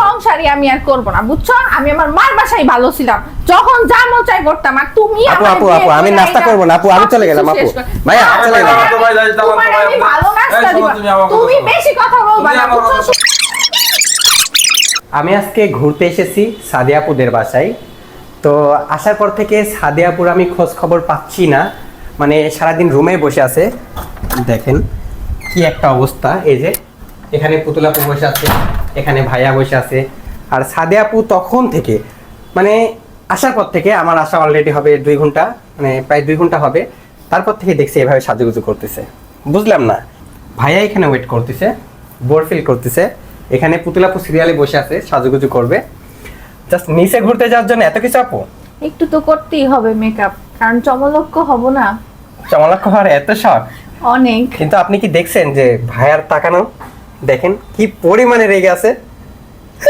সংসারই আমি আর করব না বুঝছ আমি আমার মার বাসায় ভালো ছিলাম যখন যা মন চাই করতাম আর তুমি আপু, আপু, আপু, আমি নাস্তা করব না, আপু, আমি চলে গেলাম, আপু। চলে গেলাম। ভাই, যাই, আমি- তোমার ভাই, আমি ভালো নাস্তা দিবা। তুমি তুমি। বেশি কথা বলবা না বুঝছ? আমি আজকে ঘুরতে এসেছি সাদিয়াপুদের বাসায় তো আসার পর থেকে সাদিয়াপুর আমি খোঁজ খবর পাচ্ছি না মানে সারাদিন রুমে বসে আছে দেখেন কি একটা অবস্থা এই যে এখানে পুতুলাপু বসে আছে এখানে ভাইয়া বসে আছে। আর সাদিয়াপু তখন থেকে মানে আসার পর থেকে আমার আসা অলরেডি হবে দুই ঘণ্টা মানে প্রায় দুই ঘণ্টা হবে। তারপর থেকে দেখছি এভাবে সাজুগুজু করতেছে। বুঝলাম না। ভাইয়া এখানে ওয়েট করতেছে বোর ফিল করতেছে। এখানে পুতুলাপু সিরিয়ালে বসে আছে সাজুগুজু করবে। জাস্ট নিচে ঘুরতে যাওয়ার জন্য এত কিছু আপু? একটু তো করতেই হবে মেকআপ কারণ চমলক্ষ হব না। চমলাক্ষ হওয়ার এত শখ। অনেক। কিন্তু আপনি কি দেখছেন যে ভাইয়ার তাকানো? দেখেন কি পরিমাণে রেগে আছে।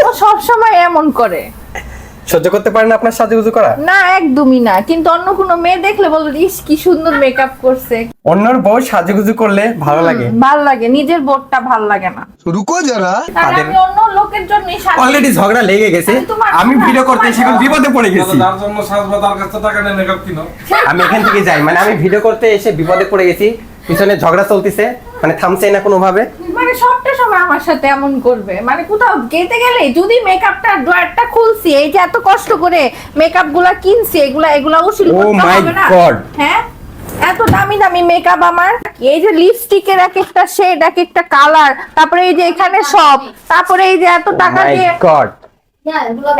ও সব সময় এমন করে। সহ্য করতে পারেন আপনার সাজুগুজু করা। না একদমই না। কিন্তু অন্য কোন মেয়ে দেখলে বলবে ইস কি সুন্দর মেকআপ করছে। অন্যর বউ সাজুগুজু করলে ভালো লাগে। ভালো লাগে। নিজের বউটা ভালো লাগে না। রুকো যারা। তাহলে আমি অন্য লোকের জন্য অলরেডি ঝগড়া লেগে গেছে। আমি ভিডিও করতে এসে এখন বিপদে পড়ে গেছি। তার জন্য সাজবা তার কাছে টাকা নিয়ে মেকআপ কিনো। আমি এখান থেকে যাই। মানে আমি ভিডিও করতে এসে বিপদে পড়ে গেছি। পিছনে ঝগড়া চলতেছে। মানে থামছে না কোনো ভাবে মানে সবটা সময় আমার সাথে এমন করবে। মানে কোথাও গেতে গেলে যদি মেকআপটা ড্রয়ারটা খুলছি এই যে এত কষ্ট করে মেকআপগুলা কিনছি এগুলা এগুলা উসিল Oh হবে না। হ্যাঁ? এত দামি দামি মেকআপ আমার। এই যে লিপস্টিকের এক একটা শেড এক একটা কালার তারপরে এই যে এখানে সব তারপরে এই যে এত টাকা দিয়ে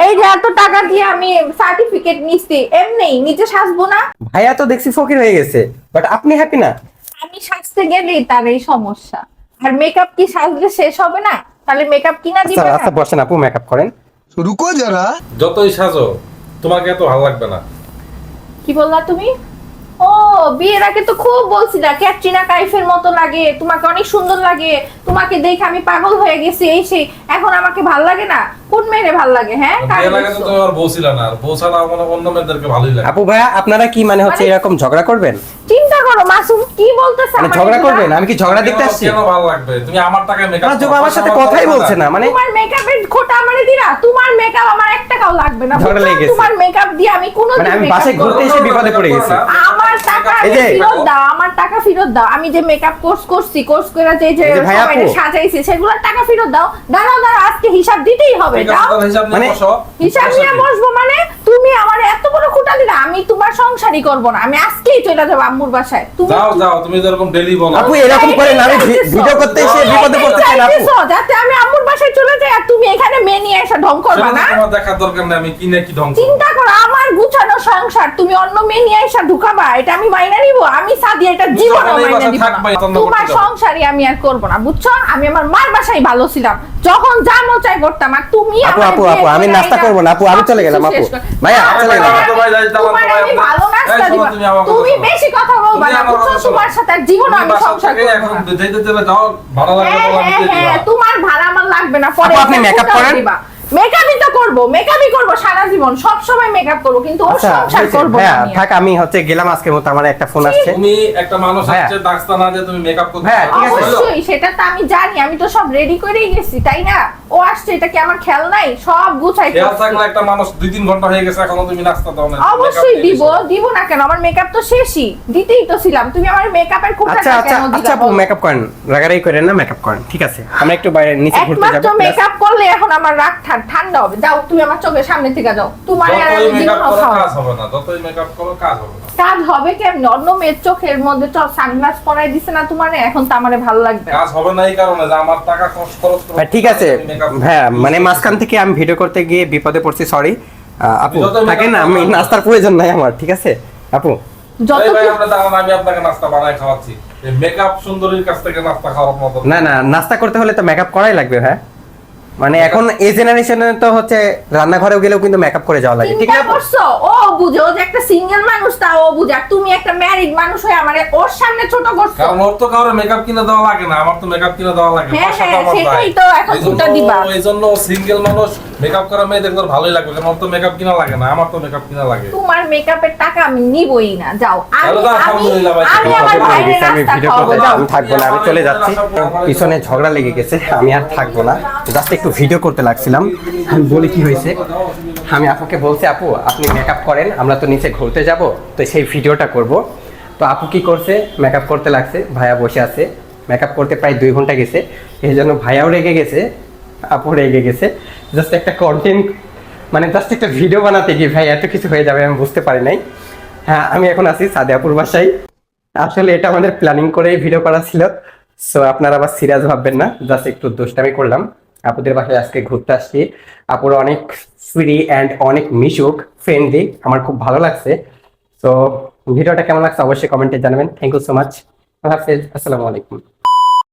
এই যে এত টাকা দিয়ে আমি সার্টিফিকেট নিচ্ছি এমনি নিজে সাজবো না। ভাইয়া তো দেখছি ফকির হয়ে গেছে বাট আপনি হ্যাপি না? আমি সাজতে গেলেই তার এই সমস্যা। আর মেকআপ কি সাজলে শেষ হবে না? তাহলে মেকআপ কিনা আচ্ছা, দিবেন না? আচ্ছা বসেন আপু মেকআপ করেন। রুকো যারা। যতই সাজো তোমাকে এত ভালো লাগবে না। কি বললা তুমি? ও বিয়ের আগে তো খুব বলছিলা ক্যাটরিনা কাইফের মতো লাগে তোমাকে অনেক সুন্দর লাগে তোমাকে দেখে আমি পাগল হয়ে গেছি এই সেই এখন আমাকে ভালো লাগে না? কোন মেয়ে ভালো লাগে হ্যাঁ? বিয়ের আগে তো আর বউ ছিল না আর বউ ছাড়া আমার অন্য মেয়েদেরকে ভালোই লাগে। আপু ভাইয়া আপনারা কি মানে হচ্ছে মানে- এরকম ঝগড়া করবেন? করো মাসুম কি বলতেছে মানে ঝগড়া? করবেন আমি কি ঝগড়া দেখতে আসছি? কেন ভালো লাগবে? তুমি আমার টাকায় মেকআপ না আমার সাথে কথাই বলছে না মানে তোমার মেকআপের খোটা আমারে দিলা তোমার মেকআপ আমার এক টাকাও লাগবে না। ঝগড়া লেগে তোমার মেকআপ দিয়ে আমি কোনো মানে আমি বাসায় ঘুরতে এসে বিপদে পড়ে গেছি। আমার টাকা ফেরত দাও আমার টাকা ফেরত দাও। আমি যে মেকআপ কোর্স করছি কোর্স করে যে যে সাজাইছি সেগুলোর টাকা ফেরত দাও। দাঁড়াও দাঁড়াও আজকে হিসাব দিতেই হবে। দাও হিসাব নিয়ে মানে- হিসাব নিয়ে বসবো মানে তুমি আমার এত বড় খুঁটা দিলা। আমি তোমার করব না। আমি আজকেই চলে যাব আম্মুর বাসায়। তুমি যাও যাও তুমি যেরকম ডেলি বলো। আপু এরকম করে না আমি ভিডিও করতে এসে বিপদে পড়তে চাই না আপু। যাতে আমি আম্মুর বাসায় চলে যাই আর তুমি এখানে মেয়ে নিয়ে এসে ঢং করবা না? তোমার দেখার দরকার নেই আমি কি না কি ধ্বংস চিন্তা করো আমার গুছানো সংসার তুমি অন্য মেয়ে নিয়ে এসে ঢুকাবা এটা আমি মাইনা নিব আমি সাদি এটা জীবন মাইনা বাসা দিব থাকবা, না। তখন তোমার সংসারই আমি আর করব না বুঝছ? আমি আমার মার বাসায় ভালো ছিলাম যখন যা মন চাই করতাম আর তুমি আপু আপু আপু আমি নাস্তা করব না আপু আমি চলে গেলাম আপু। ভাইয়া চলে গেলাম। ভালো নাস্তা দিব। তুমি। বেশি কথা বলবা তোমার সাথে জীবন আমি সংসার করব এখন যেতে যেতে যাও ভালো লাগবে হ্যাঁ, হ্যাঁ। তোমার ভাড়া আমার লাগবে না পরে আপনি মেকআপ করেন? মেকআপই তো করব মেকআপই করব সারা জীবন সব সময় মেকআপ করব কিন্তু ওর আচ্ছা সংসার। করব না আর। থাক আমি হচ্ছে গেলাম আজকের মতো আমার একটা ফোন আসছে তুমি একটা মানুষ। হচ্ছে না যে তুমি মেকআপ করতে পারো। ঠিক আছে। অবশ্যই সেটা তো আমি জানি আমি তো সব রেডি করেই গেছি তাই না ও আসছে এটা কি আমার খেয়াল নাই সব গুছাই খেয়াল। থাকলে একটা মানুষ দুই তিন ঘণ্টা হয়ে গেছে এখনও তুমি নাস্তা দাও না অবশ্যই দিব দিব না কেন আমার মেকআপ তো শেষই দিতেই তো ছিলাম তুমি আমার মেকআপের আচ্ছা খোঁটাটা আচ্ছা আচ্ছা আপু মেকআপ করেন রাগারাগি করেন না মেকআপ করেন ঠিক আছে আমরা একটু বাইরে নিচে ঘুরতে একমাত্র মেকআপ করলে এখন আমার রাগ ঠান- ঠান্ডা হবে যাও তুমি আমার চোখের সামনে থেকে যাও। তোমার কাজ হবে না না। কেমন? অন্য মেয়ের চোখের মধ্যে চল সানগ্লাস পরাই দিছে না তোমারে এখন তো আমারে ভালো লাগবে। কাজ হবে না এই কারণে যে আমার টাকা খরচ খরচ হ্যাঁ, ঠিক আছে। হ্যাঁ মানে মাঝখান থেকে আমি ভিডিও করতে গিয়ে বিপদে পড়ছি সরি আপু থাকেন করো, আমি নাস্তার প্রয়োজন নাই আমার ঠিক আছে? আপু। যত আমি আপনাকে নাস্তা বানায় খাওয়াচ্ছি। মেকআপ সুন্দরীর কাছ থেকে নাস্তা খাওয়ার মতো। না না নাস্তা করতে হলে তো মেকআপ করাই লাগবে হ্যাঁ? মানে এখন এই জেনারেশনে তো হচ্ছে রান্নাঘরেও গেলেও কিন্তু মেকআপ করে যাওয়া লাগে ঠিক না? করছ? ও বুঝে যে একটা সিঙ্গেল মানুষ তা ও বুঝে। আর তুমি একটা ম্যারিড মানুষ হয়ে আমারে ওর সামনে ছোট করছ। কারণ ওর তো কারোর মেকআপ কিনে দেওয়া লাগে না আমার তো মেকআপ কিনে দেওয়া লাগে হ্যাঁ, হ্যাঁ, সেটাই তো এখন দুটা দিবা। ও- এই জন্য সিঙ্গেল মানুষ মেকআপ করা মেয়েদের তোর ভালোই লাগবে কারণ ওর তো মেকআপ কিনা লাগে না আমার তো মেকআপ কিনা লাগে। তোমার মেকআপের টাকা আমি নিবই না যাও। আমি আমি আমি আমার আমি রাস্তা ভিডিও করতে যাও আমি থাকব না আমি চলে যাচ্ছি। পিছনে ঝগড়া লেগে গেছে আমি আর থাকব না। জাস্ট একটু ভিডিও করতে লাগছিলাম। আমি বলি কি হয়েছে? আমি আপুকে বলছি, আপু, আপনি মেকআপ করেন, আমরা তো নিচে ঘুরতে যাব, তো সেই ভিডিওটা করব। তো আপু কি করছে? মেকআপ করতে লাগছে, ভাইয়া বসে আছে। মেকআপ করতে প্রায় দুই ঘণ্টা গেছে। এই জন্য ভাইয়াও রেগে গেছে, আপু রেগে গেছে। জাস্ট একটা কন্টেন্ট মানে জাস্ট একটা ভিডিও বানাতে গিয়ে ভাই, এত কিছু হয়ে যাবে, আমি বুঝতে পারি নাই। হ্যাঁ আমি এখন আছি সাদিয়াপুর বাসায়। আসলে এটা আমাদের প্ল্যানিং করেই ভিডিও করা ছিল। সো আপনারা আবার সিরিয়াস ভাববেন না জাস্ট একটু দুষ্টামি করলাম। আপুদের বাসায় আজকে ঘুরতে আসছি। আপুরা অনেক ফ্রি অ্যান্ড অনেক মিশুক ফ্রেন্ডলি আমার খুব ভালো লাগছে। তো ভিডিওটা কেমন লাগছে অবশ্যই কমেন্টে জানাবেন। থ্যাংক ইউ সো মাচ আসসালামু আলাইকুম।